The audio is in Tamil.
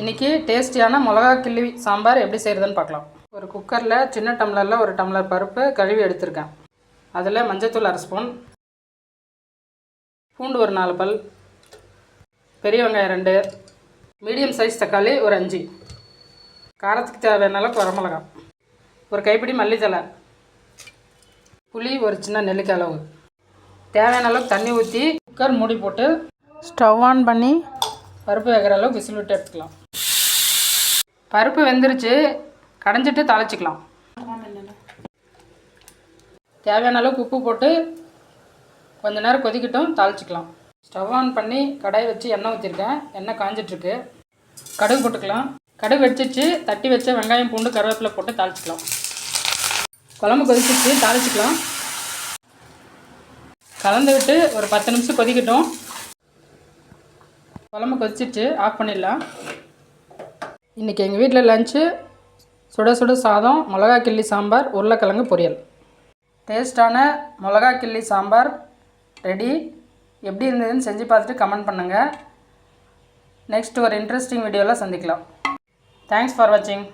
இன்றைக்கி டேஸ்டியான மிளகா கிள்ளி சாம்பார் எப்படி செய்கிறதுன்னு பார்க்கலாம். ஒரு குக்கரில் சின்ன டம்ளரில் ஒரு டம்ளர் பருப்பு கழுவி எடுத்திருக்கேன். அதில் மஞ்சத்தூள் அரை ஸ்பூன் பூண்டு ஒரு நாலு பல் பெரிய வெங்காயம் ரெண்டு மீடியம் சைஸ் தக்காளி ஒரு அஞ்சு. காரத்துக்கு தேவையான அளவுக்கு வரமிளகா ஒரு கைப்பிடி மல்லித்தலை புளி ஒரு சின்ன நெல்லிக்காய் அளவு. தேவையான அளவுக்கு தண்ணி ஊற்றி குக்கர் மூடி போட்டு ஸ்டவ் ஆன் பண்ணி பருப்பு வேகிற அளவுக்கு விசில் விட்டு எடுத்துக்கலாம். பருப்பு வெந்துருச்சு. கடைஞ்சிட்டு தாளிச்சிக்கலாம். தேவையான அளவுக்கு உப்பு போட்டு கொஞ்ச நேரம் கொதிக்கட்டும் தாளிச்சிக்கலாம். ஸ்டவ் ஆன் பண்ணி கடாயை வச்சு எண்ணெய் ஊற்றிருக்கேன் எண்ணெய் காஞ்சிட்ருக்கு. கடுகு போட்டுக்கலாம். கடுகு வெடிச்சிச்சு தட்டி வச்ச வெங்காயம் பூண்டு கருவேப்பிலை போட்டு தாளிச்சிக்கலாம். குழம்பு கொதிச்சிச்சு தாளிச்சிக்கலாம். கலந்து விட்டு ஒரு பத்து நிமிஷம் கொதிக்கட்டும். குழம்பு கொதிச்சிச்சு ஆஃப் பண்ணிடலாம். இன்றைக்கி எங்கள் வீட்டில் லஞ்சு சுட சுட சாதம் மிளகா கிள்ளி சாம்பார் உருளைக்கிழங்கு பொரியல். டேஸ்ட்டான மிளகா கிள்ளி சாம்பார் ரெடி எப்படி இருந்ததுன்னு செஞ்சு பார்த்துட்டு கமெண்ட் பண்ணுங்கள் நெக்ஸ்ட் ஒரு இன்ட்ரெஸ்டிங் வீடியோவில் சந்திக்கலாம். தேங்க்ஸ் ஃபார் வாட்சிங்